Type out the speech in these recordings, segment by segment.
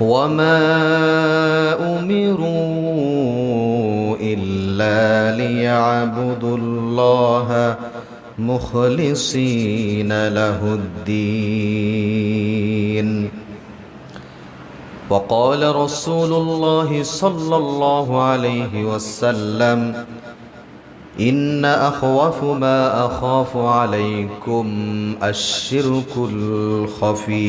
وما امروا الا ليعبدوا الله مخلصين له الدين. وقال رسول الله صلى الله عليه وسلم ان اخوف ما اخاف عليكم الشرك الخفيم.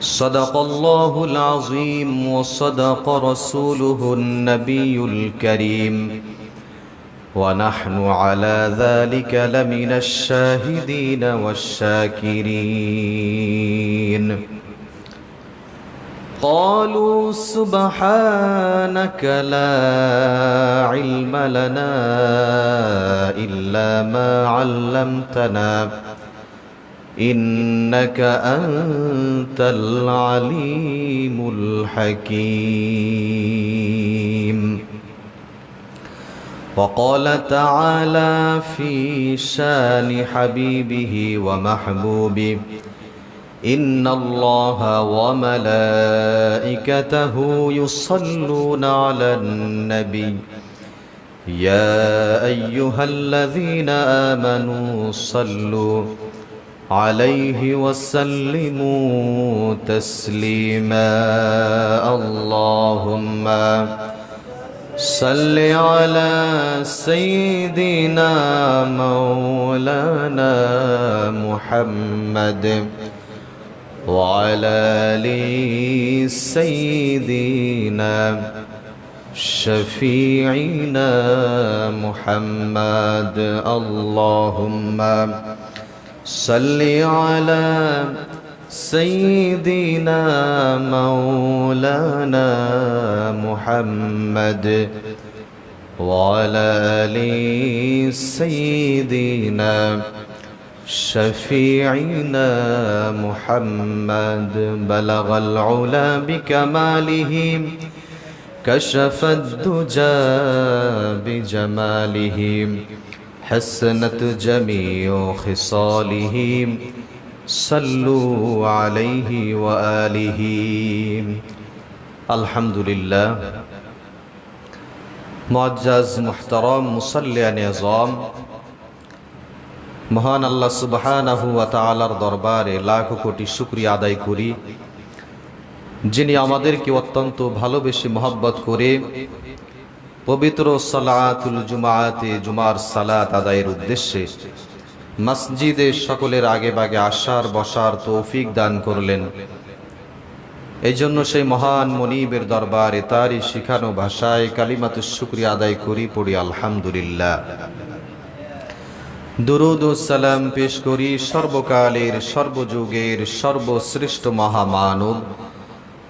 صدق الله العظيم وصدق رسوله النبي الكريم. ونحن على ذلك لمن الشاهدين والشاكرين. قالوا سبحانك لا علم لنا إلا ما علمتنا. إنك أنت العليم الحكيم. وقال تعالى في شان حبيبه ومحبوبه إن الله وملائكته يصلون على النبي. يا أيها الذين آمنوا صلوا عليه وسلموا تسليما. اللهم صل على سيدنا مولانا محمد وعلى آل سيدنا شفيعنا محمد. اللهم صل على سيدنا مولانا محمد وعلى آل سيدنا شفيعنا محمد. بلغ العلا بكماله كشف الدجى بجماله. حسنت جميع خصاله صلوا عليه وآله الحمد لله معجز محترم মুসল্লিয়ান আজম মহান আল্লাহ সুবহানাহু ওয়া তাআলার দরবারে লাখ কোটি শুকরিয়া আদায় করি যিনি আমাদেরকে অত্যন্ত ভালোবেসে মহব্বত করে পবিত্র সালাতুল জুমাতে জুমার সালাত আদায়ের উদ্দেশ্যে মসজিদে সকলের আগে বাগে আসার, বসার তৌফিক দান করলেন। এই জন্য সেই মহান মনিবের দরবারে তারই শিখানো ভাষায় কালিমাত শুক্রিয়া আদায় করি, পড়ি, আলহামদুলিল্লাহ। দুরুদ সালাম পেশ করি, সর্বকালের, সর্বযুগের, সর্বশ্রেষ্ঠ মহামানব।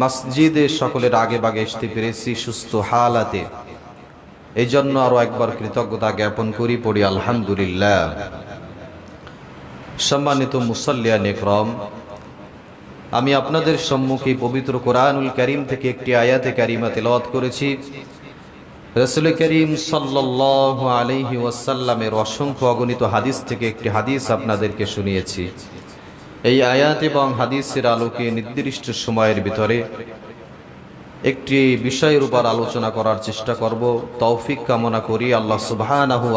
মসজিদে সকলের আগে বাগে আসতে পেরেছি সুস্থ হালাতে। এই জন্য আরও একবার কৃতজ্ঞতা জ্ঞাপন করি, পড়ি আলহামদুলিল্লাহ। সম্মানিত মুসল্লিয়া নেকরম, আমি আপনাদের সম্মুখে পবিত্র কোরআনুল করিম থেকে একটি আয়াতে কারিমা তেলাওয়াত করেছি। রসুল করিম সাল্লাহ আলহি ওয়াসাল্লামের অসংখ্য অগণিত হাদিস থেকে একটি হাদিস আপনাদেরকে শুনিয়েছি। এই আয়াত এবং হাদিসের আলোকে নির্দিষ্ট সময়ের ভিতরে একটি বিষয়ের উপর আলোচনা করার চেষ্টা করব। তৌফিক কামনা করি আল্লাহ সুবহানাহু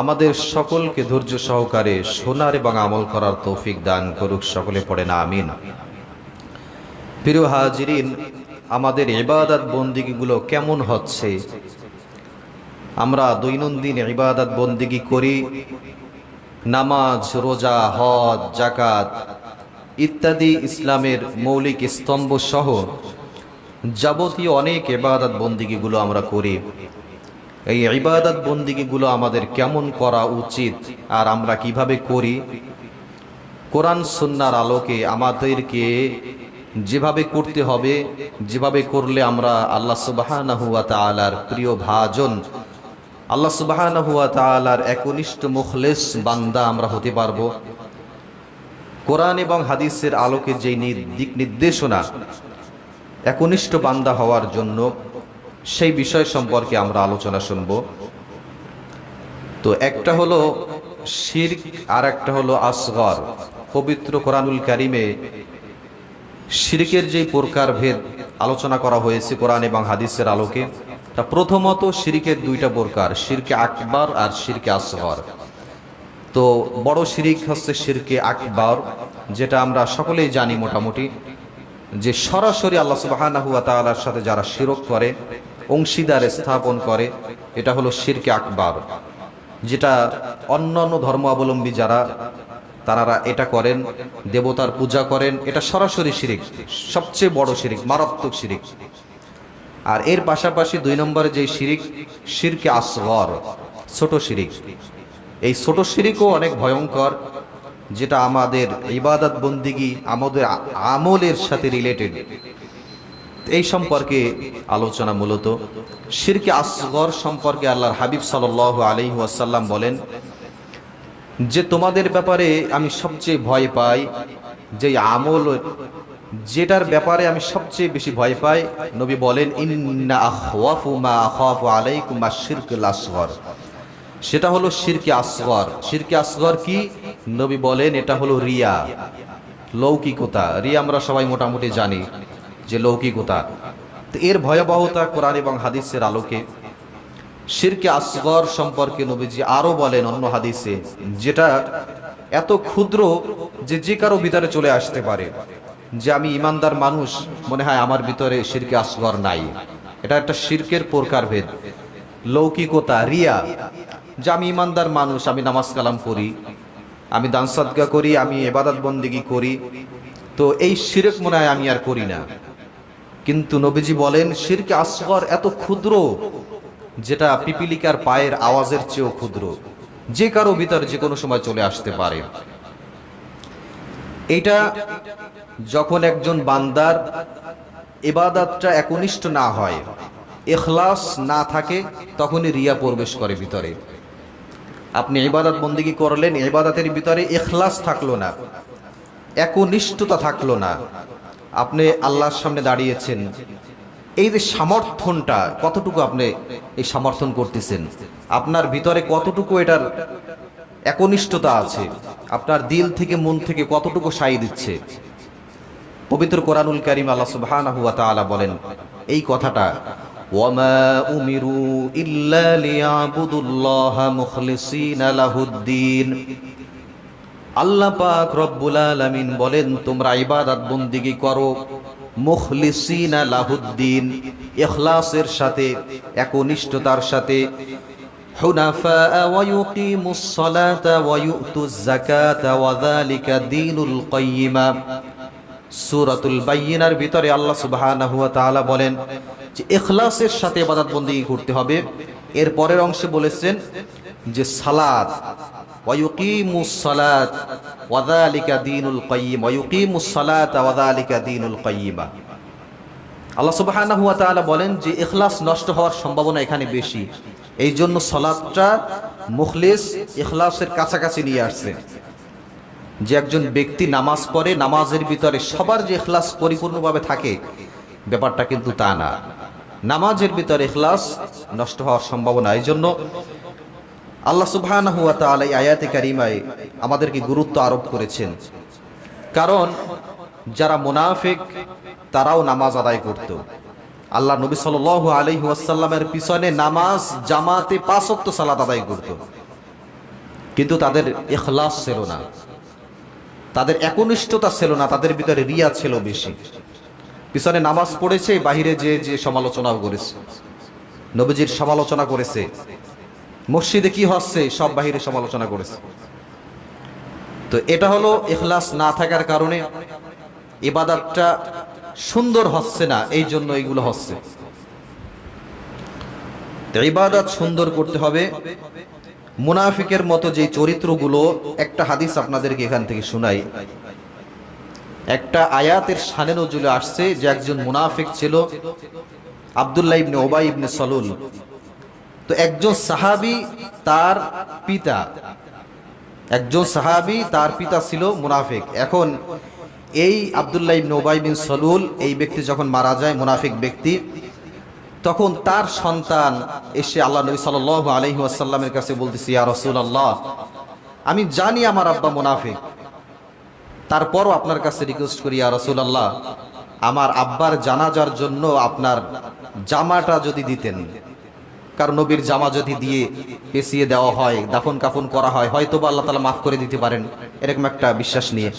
আমাদের সকলকে ধৈর্য সহকারে শোনার এবং আমল করার তৌফিক দান করুক, সকলে পড়ে না, আমিন। প্রিয় হাজিরিন, আমাদের ইবাদত বন্দিগিগুলো কেমন হচ্ছে? আমরা দৈনন্দিন ইবাদত বন্দিগি করি নামাজ, রোজা, হজ জাকাত ইত্যাদি ইসলামের মৌলিক স্তম্ভ সহ যাবতীয় অনেক ইবাদত বন্দিগিগুলো আমরা করি। এই ইবাদত বন্দিগিগুলো আমাদের কেমন করা উচিত আর আমরা কীভাবে করি? কোরআন, সুন্নার আলোকে আমাদেরকে যেভাবে করতে হবে, যেভাবে করলে আমরা আল্লাহ তাআলার প্রিয় ভাজন আল্লাহ সুবাহানাহু ওয়া তাআলার একনিষ্ঠ মুখলেস বান্দা আমরা হতে পারব। কোরআন এবং হাদিসের আলোকে যে দিক নির্দেশনা একনিষ্ঠ বান্দা হওয়ার জন্য, সেই বিষয় সম্পর্কে আমরা আলোচনা শুনব। তো একটা হলো শির্ক আর একটা হলো আসগর। পবিত্র কোরআনুল কারিমে শিরকের যে প্রকারভেদ আলোচনা করা হয়েছে কোরআন এবং হাদিসের আলোকে তা প্রথমত শিরিকের দুইটা প্রকার, শিরকে আকবর আর শিরকে আসগর। তো বড় শিরিক হচ্ছে শিরকে আকবর, যেটা আমরা সকলেই জানি মোটামুটি, যে সরাসরি আল্লাহ সুবাহানাহু তাআলার সাথে যারা শিরক করে, অংশীদার স্থাপন করে, এটা হলো শিরকে আকবর, যেটা অন্য অন্য ধর্মাবলম্বী যারা তারা এটা করেন, দেবতার পূজা করেন, এটা সরাসরি শিরিক, সবচেয়ে বড় শিরিক, মারাত্মক শিরিক। আর এর পাশাপাশি দুই নম্বরে যে শিরিক, শিরকে আসগর, ছোট শিরিক। এই ছোট শিরিকও অনেক ভয়ঙ্কর, যেটা আমাদের ইবাদত বন্দিগি আমাদের আমলের সাথে রিলেটেড এই সম্পর্কে আলোচনা মূলত। শিরকে আসগর সম্পর্কে আল্লাহর হাবিব সাল আলি ওয়াসাল্লাম বলেন যে তোমাদের ব্যাপারে আমি সবচেয়ে ভয় পাই যে আমল যেটার ব্যাপারে আমি সবচেয়ে বেশি ভয় পাই, নবী বলেন সেটা হলো শিরকে আসগর। শিরকে আসগর কি? নবী বলেন, এটা হলো রিয়া, লৌকিকতা। রিয়া আমরা সবাই মোটামুটি জানি যে লৌকিকতা। তো এর ভয়াবহতা কোরআন এবং হাদিসের আলোকে। শিরকে আসগর সম্পর্কে নবীজি আরও বলেন অন্য হাদিসে, যেটা এত ক্ষুদ্র যে যে কারও ভিতরে চলে আসতে পারে। যে আমি ইমানদার মানুষ, মনে হয় আমার ভিতরে শিরকে আসগর নাই। এটা একটা শিরকের প্রকারভেদ। লৌকিকতা, রিয়া। যে আমি ইমানদার মানুষ, আমি নামাজ কালাম করি, আমি দান সদগা করি, আমি এবাদত বন্দিগি করি, তো এই শিরক মনে হয় আমি আর করি না। কিন্তু নবীজি বলেন, শিরকে আসগর এত ক্ষুদ্র, যেটা পিপিলিকার পায়ের আওয়াজের চেয়েও ক্ষুদ্র। যে কারও ভিতর যে কোনো সময় চলে আসতে পারে। এটা যখন একজন বান্দার এবাদাতটা একনিষ্ঠ না হয় এখলাস না থাকে, তখনই রিয়া প্রবেশ করে ভিতরে। আপনি ইবাদত বন্দিগি করলেন, ইবাদতের ভিতরে এখলাস থাকল না, একনিষ্ঠতা থাকল না। আপনি আল্লাহর সামনে দাঁড়িয়েছেন। এই যে সমর্থনটা কতটুকু আপনি এই সমর্থন করতেছেন? আপনার ভিতরে কতটুকু এটার একনিষ্ঠতা আছে? আপনার দিল থেকে মন থেকে কতটুকু সাই দিচ্ছে? পবিত্র কোরআনুল করিম আল্লাহ তাআলা বলেন, এই কথাটা, ওয়ামা উমিরু ইল্লা লিয়াবুদুল্লাহ মুখলিসিনা লাহুদ্দিন। আল্লাহ পাক রব্বুল আলামিন বলেন, তোমরা ইবাদত বন্দিগি করো, মুখলিসিনা লাহুদ্দিন, ইখলাসের সাথে, একনিষ্ঠতার সাথে حنفاء ويقيموا الصلاة ويؤتوا الزكاة وذلك دين القيمة সূরাতুল বাইয়িনার ভিতরে আল্লাহ সুবহানাহু ওয়া তাআলা বলেন যে ইখলাসের সাথে ইবাদত বন্দেগী করতে হবে এর পরের অংশে বলেছেন যে সালাত ওয়ায়ুকিমুস সালাত ওয়াযালিকা দীনুল কাইয়্যিম ওয়ায়ুকিমুস সালাত ওয়াযালিকা দীনুল কাইয়্যিমা আল্লাহ সুবহানাহু ওয়া তাআলা বলেন যে ইখলাস নষ্ট হওয়ার সম্ভাবনা এখানে বেশি এই জন্য সালাতটা মুখলিস, ইখলাসের কাছাকাছি নিয়ে আসছে। যে একজন ব্যক্তি নামাজ পড়ে, নামাজের ভিতরে সবার যে ইখলাস পরিপূর্ণভাবে থাকে, ব্যাপারটা কিন্তু তা না। নামাজের ভিতরে ইখলাস নষ্ট হওয়ার সম্ভাবনা এই জন্য আল্লাহ সুবহানাহু ওয়া তাআলা এই আয়াতে কারিমায় আমাদেরকে গুরুত্ব আরোপ করেছেন। কারণ যারা মুনাফিক, তারাও নামাজ আদায় করত। আল্লাহ নবী সাল্লাল্লাহু আলাইহি ওয়াসাল্লামের পিছনে নামাজ, জামাতে পাঁচ ওয়াক্ত সালাত আদায় করত। কিন্তু তাদের এখলাস ছিল না। তাদের একনিষ্ঠতা ছিল না, তাদের ভিতরে রিয়া ছিল বেশি। পিছনে নামাজ পড়েছে, বাহিরে যে যে সমালোচনাও করেছে। নবীজির সমালোচনা করেছে। মসজিদে কি হচ্ছে, সব বাহিরে সমালোচনা করেছে। তো এটা হলো এখলাস না থাকার কারণে ইবাদতটা সুন্দর হচ্ছে না, এই জন্য এইগুলো হচ্ছে। ইবাদত সুন্দর করতে হবে। মুনাফিকের মতো যে চরিত্রগুলো, একটা হাদিস আপনাদেরকে এখান থেকে শোনাই। একটা আয়াতের সানে নজুলে আসছে যে একজন মুনাফিক ছিল আবদুল্লাহ ইবনে ওবাই ইবনে সলুল। তো একজন সাহাবি তার পিতা, একজন সাহাবি তার পিতা ছিল মুনাফিক। এখন এই আবদুল্লাহ ইবনে ওবাই বিন সলুল, এই ব্যক্তি যখন মারা যায়, মুনাফিক ব্যক্তি, তখন তার সন্তান এসে আল্লাহ নবী সাল আলহি আসাল্লামের কাছে বলতেছি, ইয়া রসুল আল্লাহ আমি জানি আমার আব্বা মুনাফিক। তারপরও আপনার কাছে রিকোয়েস্ট করি, ইয়া রসুল আল্লাহ আমার আব্বার জানাজার জন্য আপনার জামাটা যদি দিতেন। কারণ নবীর জামা যদি দিয়ে পেঁচিয়ে দেওয়া হয় দাফন কাফন করা হয় হয়তো বা আল্লাহ তালা মাফ করে দিতে পারেন। এরকম একটা বিশ্বাস নিয়ে।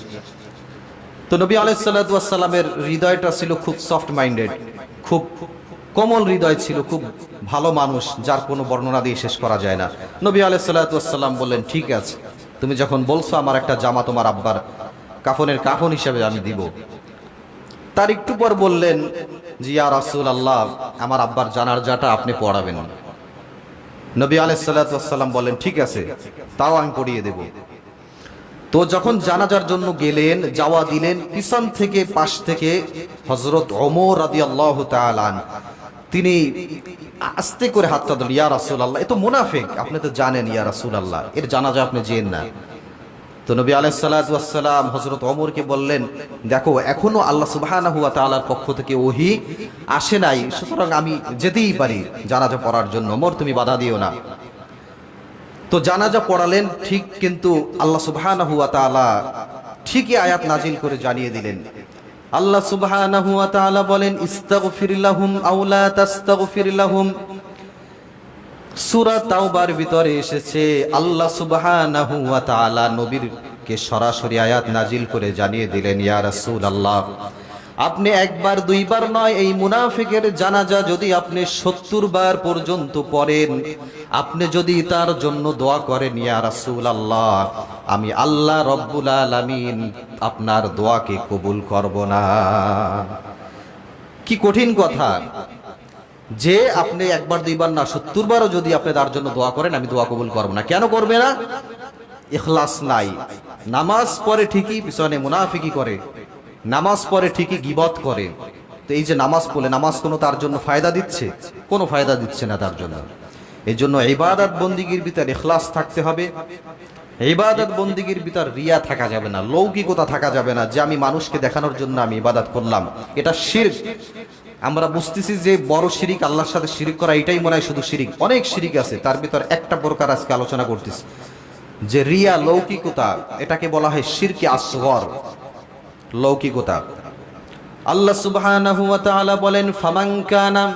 তো নবী আলাইসাল্লামের হৃদয়টা ছিল খুব সফট মাইন্ডেড খুব কোমল হৃদয় ছিল, খুব ভালো মানুষ, যার কোনো বর্ণনা দিয়ে শেষ করা যায় না। নবী আলাইসাল্লাম বললেন, ঠিক আছে, তুমি যখন বলছো আমার একটা জামা তোমার আব্বার কাফনের কাফন হিসেবে আমি দিব। তার একটু পর বললেন, জি আর রাসুল আল্লাহ আমার আব্বার জানার যাটা আপনি পড়াবেন। নবী আলাইসাল্লাম বললেন, ঠিক আছে, তাও আমি পড়িয়ে দেব। তো যখন জানাজার জন্য গেলেন, যাওয়া দিলেন পিছন থেকে, পাশ থেকে হজরত অমর রাদি আল্লাহ তিনি আস্তে করে হাতটা দিল ইয়া রাসুল আল্লাহ এ তো মুনাফিক, আপনি তো জানেন, ইয়া রাসুল আল্লাহ এর জানাজা আপনি জেন না। তো নবী আলাইসাল্লাম হজরত অমরকে বললেন, দেখো, এখনও আল্লাহ সুবাহানা হুয়া পক্ষ থেকে ওহি আসে নাই, সুতরাং আমি যেতেই পারি জানাজা পড়ার জন্য। অমর তুমি বাধা দিও না। তো জানাজা পড়ালেন, ঠিক কিন্তু আল্লাহ সুবাহানা হুয়া ঠিকই আয়াত নাজিল করে জানিয়ে দিলেন। আল্লাহ তাআলা বলেন, ইস্তাগফির ভিতরে এসেছে, আল্লাহ নবীর কে সরাসরি আয়াত নাজিল করে জানিয়ে দিলেন, ইয়া রাসূলুল্লাহ। আপনি একবার, দুইবার নয়, এই মুনাফিকের জানাজা যদি আপনি সত্তর বার পর্যন্ত পড়েন, আপনি যদি তার জন্য দোয়া করেন, ইয়া রাসূল আল্লাহ আমি আল্লাহ রব্বুল আলামিন আপনার দোয়াকে কবুল করব না। কি কঠিন কথা। যে আপনি একবার, দুইবার না, সত্তর বারও যদি আপনি তার জন্য দোয়া করেন, আমি দোয়া কবুল করব না। কেন করবে না? এখলাস নাই। নামাজ পড়ে ঠিকই, পিছনে মুনাফিকি করে। নামাজ পড়ে ঠিকই গিবত করে। তো এই যে নামাজ পড়লে নামাজ কোনো তার জন্য ফায়দা দিচ্ছে? কোনো ফায়দা দিচ্ছে না তার জন্য। এই জন্য ইবাদত বন্দিগির ভিতর ইখলাস থাকতে হবে। ইবাদত বন্দিগির ভিতর রিয়া থাকা যাবে না, লৌকিকতা থাকা যাবে না, যে আমি মানুষকে দেখানোর জন্য আমি ইবাদত করলাম। এটা শিরক। আমরা বুঝতেছি যে বড় শিরিক, আল্লাহর সাথে শিরিক করা, এটাই মনে হয় শুধু শিরিক। অনেক শিরিক আছে, তার ভিতর একটা প্রকার আজকে আলোচনা করতেছি। যে রিয়া, লৌকিকতা, এটাকে বলা হয় শিরকে আসগর। লৌকিকতা। আল্লাহ সুবহানাহু ওয়া তাআলা বলেন, ফামান কানা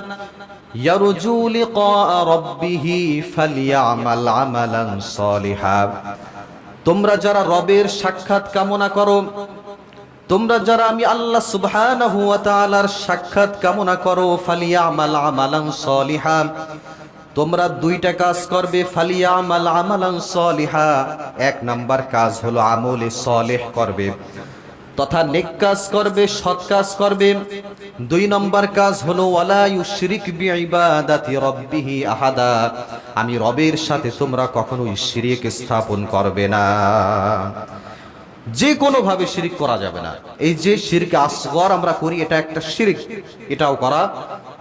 ইয়ারজু লিকা রাব্বিহি ফালইআমাল আমালান সলিহা। তোমরা যারা রবের সাক্ষাৎ কামনা করো, তোমরা যারা আমি আল্লাহ সুবহানাহু ওয়া তাআলার সাক্ষাৎ কামনা করো, ফালিয়ামাল আমালান সলিহা। তোমরা দুইটা কাজ করবে ফালিয়া ফালিয়ামাল আমালান সলিহা। এক নাম্বার কাজ হলো আমলে সলেহ করবে। তথা নেক কাজ করবে, সৎ কাজ করবে। দুই নম্বর কাজ হলো আহাদা। আমি রবের সাথে তোমরা কখনোই শিরিক স্থাপন করবে না। যে কোনো ভাবে শিরিক করা যাবে না। এই যে শিরক আসগর আমরা করি, এটা একটা শিরিক। এটাও করা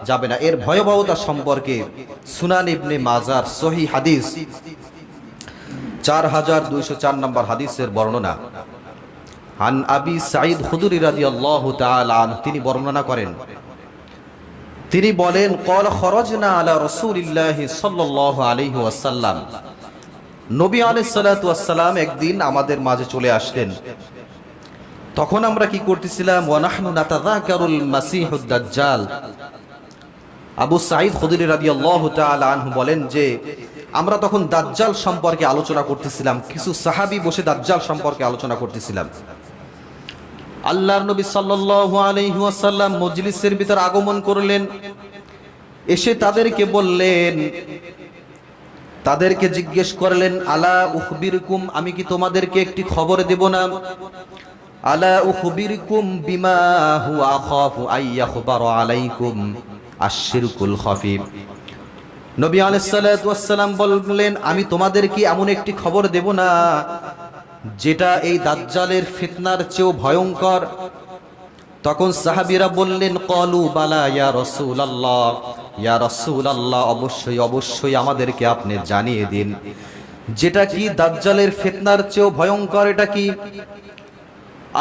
যাবে না। এর ভয়াবহতা সম্পর্কে সুনান ইবনে মাজার সহি হাদিস, চার হাজার দুইশো চার নম্বর হাদিসের বর্ণনা। আবি আনহু, তিনি বর্ণনা করেন। তিনি বলেন আলা ওয়াসাল্লাম। নবী একদিন আমাদের মাঝে চলে আসলেন। তখন আমরা কি করতেছিলাম? নাতাযাকারুল দাজ্জাল। আবু সাঈদ খুদরি রাদিয়াল্লাহু তাআলা আনহু বলেন যে, আমরা তখন দাজ্জাল সম্পর্কে আলোচনা করতেছিলাম, কিছু সাহাবী বসে দাজ্জাল সম্পর্কে আলোচনা করতেছিলাম। আল্লাহর নবী সাল্লাল্লাহু আলাইহি ওয়াসাল্লাম মজলিসের ভিতর আগমন করলেন। এসে তাদেরকে বললেন, তাদেরকে জিজ্ঞেস করলেন, আলা উখবিরকুম, আমি কি তোমাদেরকে একটি খবর দেব না? আলা উখবিরকুম বিমা হুয়া আখাফু আইয়াখবার আলাইকুম আশিরকুল খফিফ। নবী আলাইসাল্লাম বললেন, আমি তোমাদের কি এমন একটি খবর দেব না যেটা এই দাজ্জালের ফিতনার চেয়েও ভয়ঙ্কর। তখন সাহাবীরা বললেন, কলু বালা, ইয়া রসুল আল্লাহ ইয়া রসুল আল্লাহ অবশ্যই অবশ্যই আমাদেরকে আপনি জানিয়ে দিন। যেটা কি দাজ্জালের ফিতনার চেয়েও ভয়ঙ্কর, এটা কি?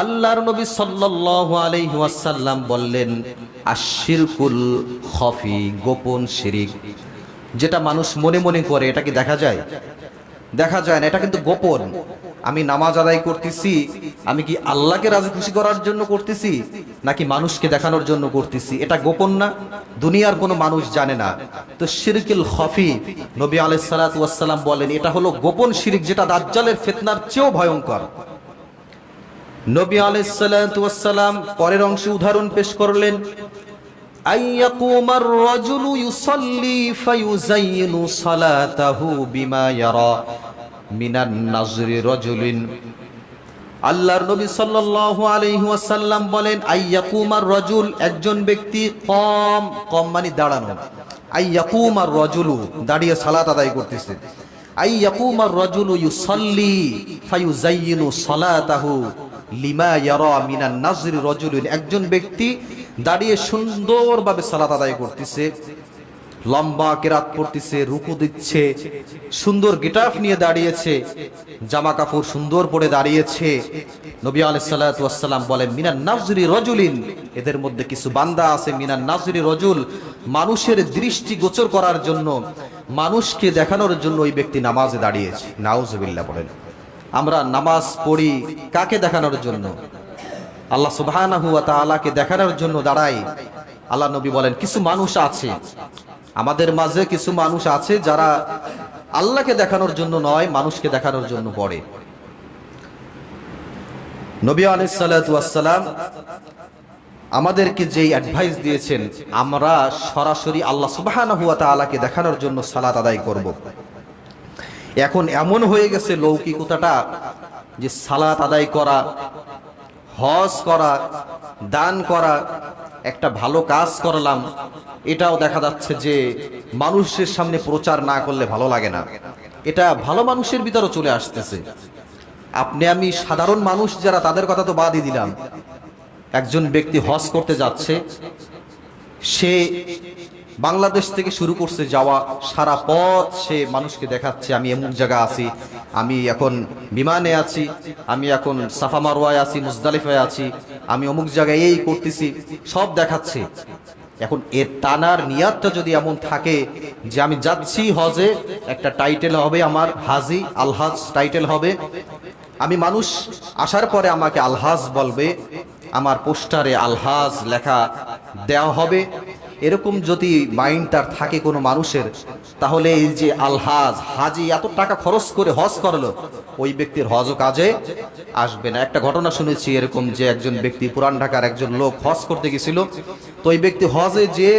আল্লাহর নবী সাল্লাল্লাহু আলাইহি ওয়াসাল্লাম বললেন আশিরকুল খফি, গোপন শিরিক। যেটা মানুষ মনে মনে করে, এটা কি দেখা যায়? দেখা যায় না, এটা কিন্তু গোপন। আমি নামাজ আদায় করতেছি, আমি কি আল্লাহকে রাজি খুশি করার জন্য করতেছি, নাকি মানুষকে দেখানোর জন্য করতেছি? এটা গোপন না? দুনিয়ার কোনো মানুষ জানে না। তো শিরকিল খফি, নবী ওয়াসসালাম বলেন, এটা হলো গোপন শিরিক যেটা দাজ্জালের ফিতনার চেয়েও ভয়ঙ্কর। নবী আলাইসালাম পরের অংশে উদাহরণ পেশ করলেন أن মিনান নাজরি রজুলিন। আল্লাহর নবী সাল্লাল্লাহু আলাইহি ওয়াসাল্লাম বলেন, আইয়াকুমার রজুল, একজন ব্যক্তি কম কম মানে দাঁড়ানো। আইয়াকুমার রজুলু, দাঁড়িয়ে সালাত আদায় করতেছে। আইয়াকুমার রজুলু ইউসাল্লি ফায়ুজাইয়িনু সালাতাহু লিমা ইয়ারা মিনান নাজরি রজুলিন। একজন ব্যক্তি দাঁড়িয়ে সুন্দরভাবে সালাত আদায় করতেছে। লম্বা কেরাত পড়তেছে রুকু দিচ্ছে, সুন্দর গিটাফ নিয়ে দাঁড়িয়েছে, জামা কাপড় সুন্দর পরে দাঁড়িয়েছে। নবী আলাইসাল্লাম বলেন মিনার নাজরি রজুলিন। এদের মধ্যে কিছু বান্দা আছে মিনার নাজরি রজুল। মানুষের দৃষ্টি গোচর করার জন্য, মানুষকে দেখানোর জন্য ওই ব্যক্তি নামাজে দাঁড়িয়েছে। নাউজবিল্লাহ বলেন, আমরা নামাজ পড়ি কাকে দেখানোর জন্য? আল্লাহ তাআলাকে দেখানোর জন্য দাঁড়াই। আল্লাহ নবী বলেন, কিছু মানুষ আছে আমাদের মাঝে কিছু মানুষ আছে যারা আল্লাহকে দেখানোর জন্য নয়, মানুষকে দেখানোর জন্য পড়ে নবী আলাইসাল্লাম আমাদেরকে যেই অ্যাডভাইস দিয়েছেন, আমরা সরাসরি আল্লাহ সুবহানাহু ওয়া তাআলাকে দেখানোর জন্য সালাত আদায় করব। এখন এমন হয়ে গেছে লৌকিকতাটা যে সালাত আদায় করা হজ করা, দান করা, একটা ভালো কাজ করলাম। এটাও দেখা যাচ্ছে যে মানুষের সামনে প্রচার না করলে ভালো লাগে না। এটা ভালো মানুষের ভিতরও চলে আসতেছে। আপনি, আমি সাধারণ মানুষ যারা, তাদের কথা তো বাদই দিলাম। একজন ব্যক্তি হজ করতে যাচ্ছে, সে বাংলাদেশ থেকে শুরু করছে যাওয়া সারা পথ সে মানুষকে দেখাচ্ছে, আমি এমন জায়গা আছি, আমি এখন বিমানে আছি, আমি এখন সাফা মারোয়ায় আছি, মুজদালিফায় আছি, আমি অমুক জায়গায় এই করতেছি, সব দেখাচ্ছে। এখন এর টানার নিয়াতটা যদি এমন থাকে যে আমি যাচ্ছি হজে, একটা টাইটেল হবে আমার, হাজি আলহাজ টাইটেল হবে, আমি মানুষ আসার পরে আমাকে আলহাজ বলবে, আমার পোস্টারে আলহাজ লেখা দেওয়া হবে এরকম যদি মাইন্ড তার থাকে কোনো মানুষের, তাহলে এই যে আলহাজ, হাজি এত টাকা খরচ করে হজ করল, ওই ব্যক্তির হজও কাজে আসবে না। একটা ঘটনা শুনেছি এরকম যে একজন ব্যক্তি পুরান ঢাকার একজন লোক হজ করতে গেছিল, তো ওই ব্যক্তি হজে যে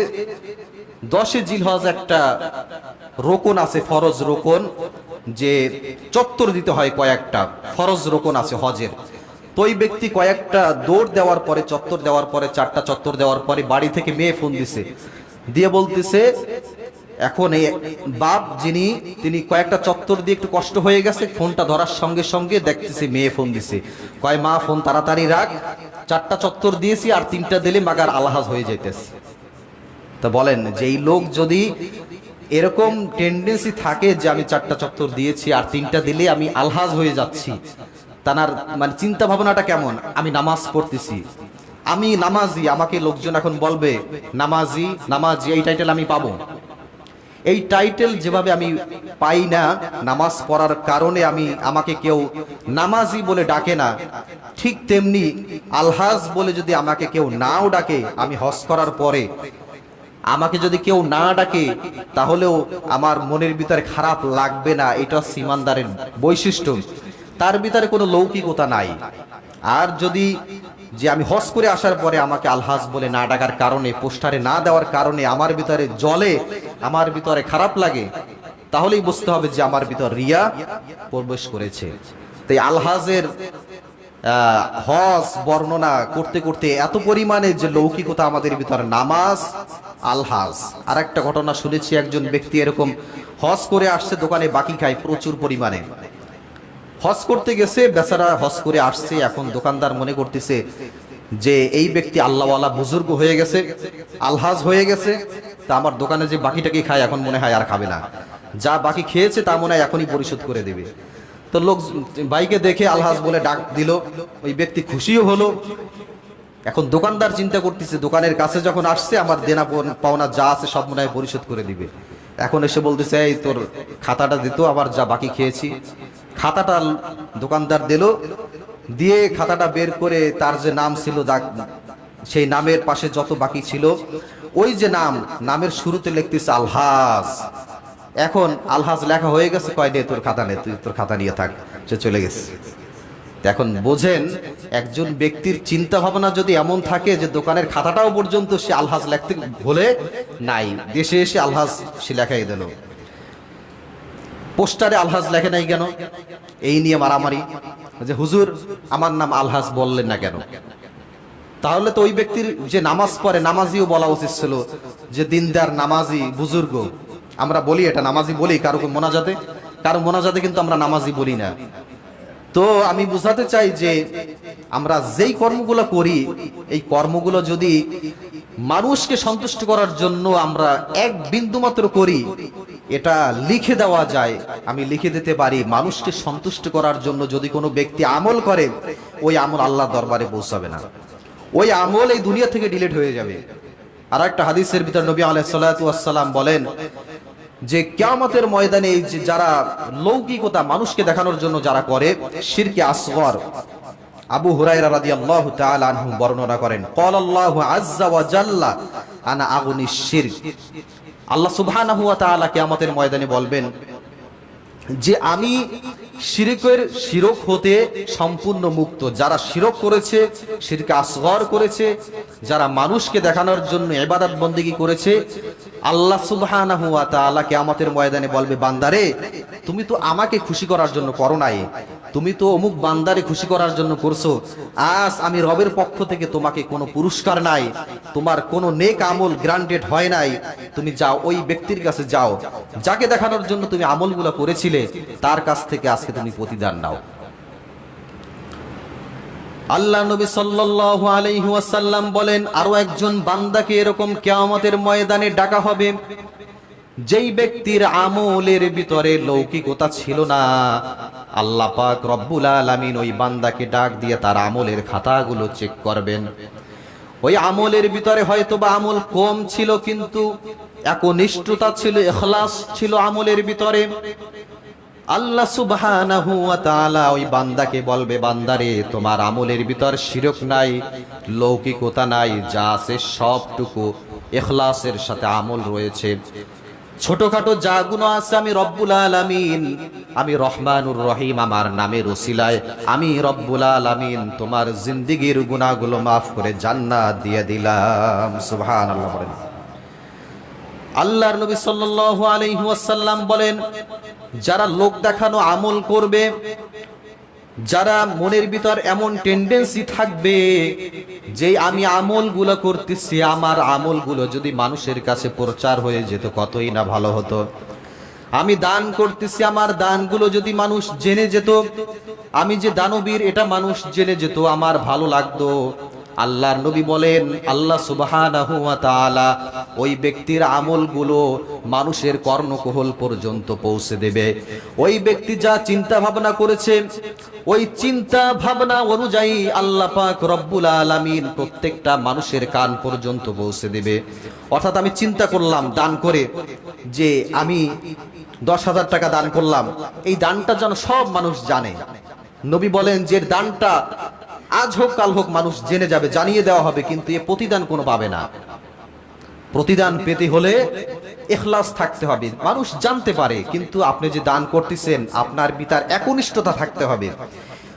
দশে জিল হজ একটা রোকন আছে, ফরজ রোকন, যে চত্বর দিতে হয় কয়েকটা, ফরজ রোকন আছে হজের। তো ওই ব্যক্তি কয়েকটা দৌড় দেওয়ার পরে, চত্বর দেওয়ার পরে, চারটা চত্বর দেওয়ার পরে বাড়ি থেকে মেয়ে ফোন দিছে। দিয়ে বলতেছে, এখন এই বাপ যিনি, তিনি কয়েকটা চত্বর দিয়ে একটু কষ্ট হয়ে গেছে, ফোনটা ধরার সঙ্গে সঙ্গে দেখতেছে মেয়ে ফোন দিছে। কয়, মা, ফোন তাড়াতাড়ি রাখ, চারটা চত্বর দিয়েছি আর তিনটা দিলে মাগার আলহাজ হয়ে যাইতেছে। তা বলেন যে এই লোক যদি এরকম টেন্ডেন্সি থাকে যে আমি চারটা চত্বর দিয়েছি আর তিনটা দিলে আমি আলহাজ হয়ে যাচ্ছি তার মানে চিন্তা ভাবনাটা কেমন? আমি নামাজ পড়তেছি। আমি নামাজি, আমাকে লোকজন এখন বলবে, নামাজি নামাজি, এই টাইটেল আমি পাবো। এই টাইটেল যেভাবে আমি পাই না, নামাজ পড়ার কারণে আমি, আমাকে কেউ নামাজি বলে ডাকে না। ঠিক তেমনি আলহাজ বলে যদি আমাকে কেউ নাও ডাকে, আমি হজ করার পরে আমাকে যদি কেউ না ডাকে, তাহলেও আমার মনের ভিতরে খারাপ লাগবে না। এটা সীমানদারের বৈশিষ্ট্য। তার ভিতরে কোনো লৌকিকতা নাই। আর যদি যে আমি হজ করে আসার পরে আমাকে আলহাজ বলে না ডাকার কারণে, পোস্টারে না দেওয়ার কারণে আমার ভিতরে জলে আমার ভিতরে খারাপ লাগে, তাহলেই বুঝতে হবে যে আমার ভিতর রিয়া প্রবেশ করেছে। তাই আলহাজের হজ বর্ণনা করতে করতে এত পরিমাণে যে লৌকিকতা আমাদের ভিতরে নামাজ আলহাজ আর একটা ঘটনা শুনেছি, একজন ব্যক্তি এরকম হজ করে আসছে, দোকানে বাকি খায় প্রচুর পরিমাণে। হজ করতে গেছে, বেচারা হজ করে আসছে, এখন দোকানদার মনে করতেছে যে এই ব্যক্তি আল্লাহওয়ালা বুজুর্গ হয়ে গেছে, আলহাজ হয়ে গেছে, তা আমার দোকানে যে বাকিটাকে খায়, এখন মনে হয় আর খাবে না। যা বাকি খেয়েছে, তা মনে হয় এখনই পরিশোধ করে দেবে। তো লোক বাইকে দেখে আলহাজ বলে ডাক দিল, ওই ব্যক্তি খুশিও হলো। এখন দোকানদার চিন্তা করতেছে, দোকানের কাছে যখন আসছে, আমার দেনা পাওনা- যা আছে সব মনে হয় পরিশোধ করে দিবে। এখন এসে বলতেছে, এই তোর খাতাটা দিত আবার যা বাকি খেয়েছি। খাতাটা দোকানদার দিল, দিয়ে খাতাটা বের করে তার যে নাম ছিল সেই নামের পাশে যত বাকি ছিল, ওই যে নাম, নামের শুরুতে লিখতেছে আলহাজ। এখন আলহাজ লেখা হয়ে গেছে, কয় নে তোর খাতা নে, তুই তোর খাতা নিয়ে থাক, সে চলে গেছে। এখন বোঝেন, একজন ব্যক্তির চিন্তা ভাবনা যদি এমন থাকে যে দোকানের খাতাটাও পর্যন্ত সে আলহাজ লেখতে ভুলে, নাই, দেশে এসে আলহাজ সে লেখাই দিল। পোস্টারে আলহাজ লেখে নাই কেন? এই নিয়ে মারামারি। যে হুজুর, আমার নাম আলহাজ বললেন না কেন? তাহলে তো ওই ব্যক্তির যে নামাজ পড়ে, নামাজিও বলা উচিত ছিল যে দিনদার নামাজি বুজুর্গ। আমরা বলি এটা, নামাজি বলি, কারও মোনাজাতে? কারও মোনাজাতে কিন্তু আমরা নামাজি বলি না। তো আমি বুঝাতে চাই যে আমরা যেই কর্মগুলো করি, এই কর্মগুলো যদি মানুষকে সন্তুষ্ট করার জন্য আমরা এক বিন্দু মাত্র করি এটা লিখে দেওয়া যায়। আমি লিখে দিতে পারি, মানুষকে সন্তুষ্ট করার জন্য যদি কোনো ব্যক্তি আমল করে, ওই আমল আল্লাহ দরবারে পৌঁছাবে না। ওই আমল এই দুনিয়া থেকে ডিলিট হয়ে যাবে। আর একটা হাদিসের ভিতর নবী আলাইসাল্লাম বলেন যে, কিয়ামতের ময়দানে এই যে যারা লৌকিকতা মানুষকে দেখানোর জন্য যারা করে, শিরকে আসগর। আবু হুরায়রা রাদিয়াল্লাহু তাআলা আনহু বর্ণনা করেন ক্বাল আল্লাহু জাল্লা, আনা আগুনি শিরক। আল্লাহ তাআলা কিয়ামতের ময়দানে বলবেন যে আমি শিরকের শিরক হতে সম্পূর্ণ মুক্ত। যারা শিরক করেছে, শিরকে আসগর করেছে, যারা মানুষকে দেখানোর জন্য এবাদত বন্দেগী করেছে, আল্লাহ তাআলা কিয়ামতের ময়দানে বলবে, বান্দারে, তুমি তো আমাকে খুশি করার জন্য করো নাই। তুমি তো অমুক বান্দারে খুশি করার জন্য করছ। আজ আমি রবের পক্ষ থেকে তোমাকে কোনো পুরস্কার নাই, তোমার কোনো নেক আমল গ্রান্টেড হয় নাই। তুমি যাও, ওই ব্যক্তির কাছে যাও। যাকে দেখানোর জন্য তুমি আমলগুলো করেছিলে, তার কাছ থেকে আজকে তুমি প্রতিদান নাও। আল্লাহ নবী সাল্লাল্লাহু আলাইহি ওয়াসাল্লাম বলেন, আরও একজন বান্দাকে এরকম কিয়ামতের ময়দানে ডাকা হবে। যেই ব্যক্তির আমলের ভিতরে লৌকিকতা ছিল না, আল্লাহ পাক রব্বুল আলামিন ওই বান্দাকে ডাক দিয়ে তার আমলের খাতাগুলো চেক করবেন। ওই আমলের ভিতরে হয়তো বা আমল কম ছিল, কিন্তু একনিষ্ঠতা ছিল এখলাস ছিল আমলের ভিতরে। আল্লাহ সুবহানাহু ওয়া তাআলা ওই বান্দাকে বলবে, বান্দারে, তোমার আমলের ভিতর শিরক নাই, লৌকিকতা নাই, যা আছে সবটুকু ইখলাসের সাথে আমল রয়েছে। ছোটখাটো যা গুণ আছে আমি রব্বুল আলামিন। আমি রহমানুর রহিম, আমার নামে ওসিলায়। আমি রব্বুল আলামিন, তোমার জিন্দিগির গুণাগুলো মাফ করে জান্নাত দিয়ে দিলাম। সুবহানাল্লাহ আল্লাহর নবী সাল্লাল্লাহু আলাইহি ওয়াসাল্লাম বলেন, যারা লোক দেখানো আমল করবে যারা মনের ভিতর এমন টেন্ডেন্সি থাকবে যে আমি আমলগুলো করতেছি, আমার আমলগুলো যদি মানুষের কাছে প্রচার হয়ে যেত, কতই না ভালো হতো। আমি দান করতেছি, আমার দানগুলো যদি মানুষ জেনে যেত, আমি যে দানবীর, এটা মানুষ জেনে যেত, আমার ভালো লাগতো। আল্লাহর নবী বলেন, আল্লাহ তাআলা ওই ব্যক্তির আমলগুলো মানুষের কর্ণকোহল পর্যন্ত পৌঁছে দেবে। ওই ব্যক্তি যা চিন্তা ভাবনা করেছে, ওই চিন্তা ভাবনা অনুযায়ী আল্লাহ পাক রব্বুল আলামিন প্রত্যেকটা মানুষের কান পর্যন্ত পৌঁছে দেবে। অর্থাৎ আমি চিন্তা করলাম দান করে যে আমি দশ হাজার টাকা দান করলাম। এই দানটা যেন সব মানুষ জানে। নবী বলেন, যে দানটা আজ হোক, কাল হোক, মানুষ জেনে যাবে, জানিয়ে দেওয়া হবে, কিন্তু এ প্রতিদান কোনো পাবে না। প্রতিদান পেতে হলে এখলাস থাকতে হবে। মানুষ জানতে পারে, কিন্তু আপনি যে দান করতেছেন, আপনার পিতার একনিষ্ঠতা থাকতে হবে।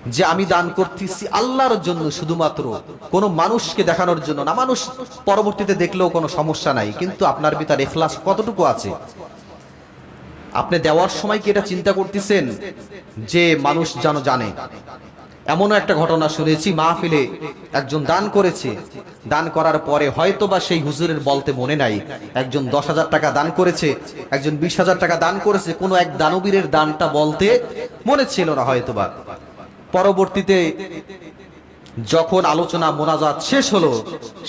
যে আমি দান করতেছি আল্লাহর জন্য শুধুমাত্র, কোনো মানুষকে দেখানোর জন্য না, মানুষ পরবর্তীতে দেখলেও কোনো সমস্যা নাই, কিন্তু আপনার পিতার এখলাস কতটুকু আছে? আপনি দেওয়ার সময় কি এটা চিন্তা করতেছেন? যে মানুষ যেন জানে। এমনও একটা ঘটনা শুনেছি, মাহফিলে একজন দান করেছে। দান করার পরে হয়তো বা সেই হুজুরের বলতে মনে নাই। একজন দশ হাজার টাকা দান করেছে, একজন বিশ হাজার টাকা দান করেছে, কোনো এক দানবীরের দানটা বলতে মনে ছিল না হয়তো বা পরবর্তীতে যখন আলোচনা, মোনাজাত শেষ হলো,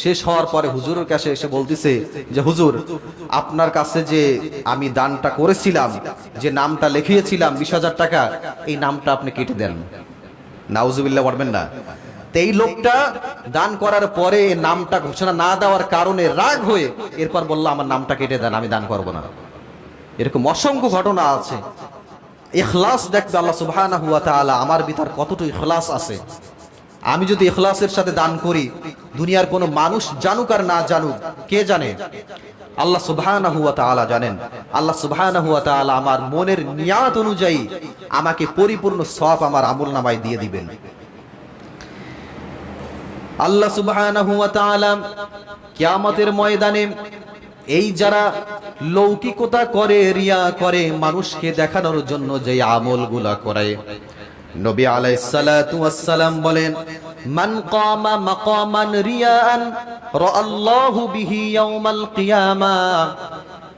শেষ হওয়ার পরে হুজুরের কাছে এসে বলতেছে যে, হুজুর, আপনার কাছে যে আমি দানটা করেছিলাম, যে নামটা লিখিয়েছিলাম বিশ হাজার টাকা, এই নামটা আপনি কেটে দেন। নাউজুবিল্লাহ পড়বেন না। এই লোকটা দান করার পরে নামটা ঘোষণা না দেওয়ার কারণে রাগ হয়ে এরপর বলল, আমার নামটা কেটে দেন, আমি দান করব না। এরকম অসংখ্য ঘটনা আছে। ইখলাস দেখবে আল্লাহ তাআলা, আমার ভিতর কতটুকু ইখলাস আছে। আমি যদি ইখলাসের সাথে দান করি, দুনিয়ার কোনো মানুষ জানুক আর না জানুক, কে জানে? আল্লাহ তাআলা জানেন, আল্লাহ তাআলা আমার মনের নিয়াত অনুযায়ী আমাকে পরিপূর্ণ সওয়াব আমার আমল নামায় দিয়ে দিবেন। আল্লাহ সুবহানাহু ওয়া ময়দানে এই যারা লৌকিকতা করে, রিয়া করে মানুষকে দেখানোর জন্য যে আমলগুলা করে, নবী ওয়াস সালাম বলেন মান কামা মাকামান রিয়ান রাআল্লাহু বিহি ইয়াউমাল কিয়ামা।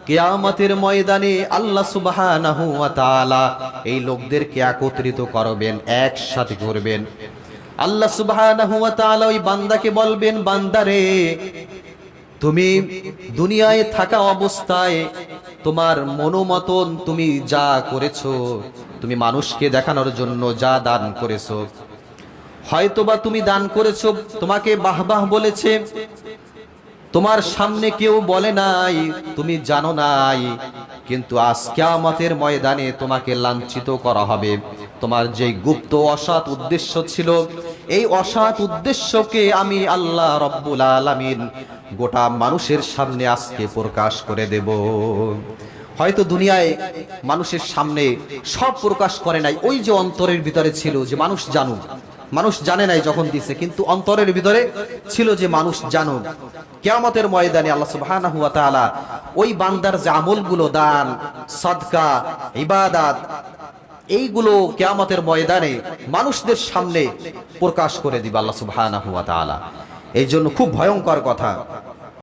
কেয়ামতের ময়দানে আল্লাহ তাআলা এই লোকদেরকে একত্রিত করবেন, একসাথে করবেন আল্লাহ তাআলা ওই বান্দাকে বলবেন, বান্দারে, তুমি দুনিয়ায় থাকা অবস্থায় তোমার মনোমতন তুমি যা করেছ, তুমি মানুষকে দেখানোর জন্য যা দান করেছ হয়তোবা তুমি দান করেছ, তোমাকে বাহবাহ বলেছে। তোমার সামনে কেউ বলে নাই, তুমি জানো নাই, কিন্তু আজ কিয়ামতের ময়দানে তোমাকে লাঞ্ছিত করা হবে। তোমার যে গুপ্ত অসৎ উদ্দেশ্য ছিল, এই অসৎ উদ্দেশ্যকে আমি আল্লাহ রব্বুল আলামিন গোটা মানুষের সামনে আজকে প্রকাশ করে দেব। হয়তো দুনিয়ায় মানুষের সামনে সব প্রকাশ করে নাই, ওই যে অন্তরের ভিতরে ছিল, যে মানুষ জানুক। মানুষ জানে নাই যখন দিছে, কিন্তু অন্তরের ভিতরে ছিল যে মানুষ জানুক। কেয়ামতের ময়দানে আল্লাহ সুবহানাহু ওয়া তাআলা ওই বান্দার যে আমলগুলো, দান, সাদকা, ইবাদাত, এইগুলো কেয়ামতের ময়দানে মানুষদের সামনে প্রকাশ করে দিবে আল্লাহ সুবহানাহু ওয়া তাআলা। এই জন্য খুব ভয়ঙ্কর কথা।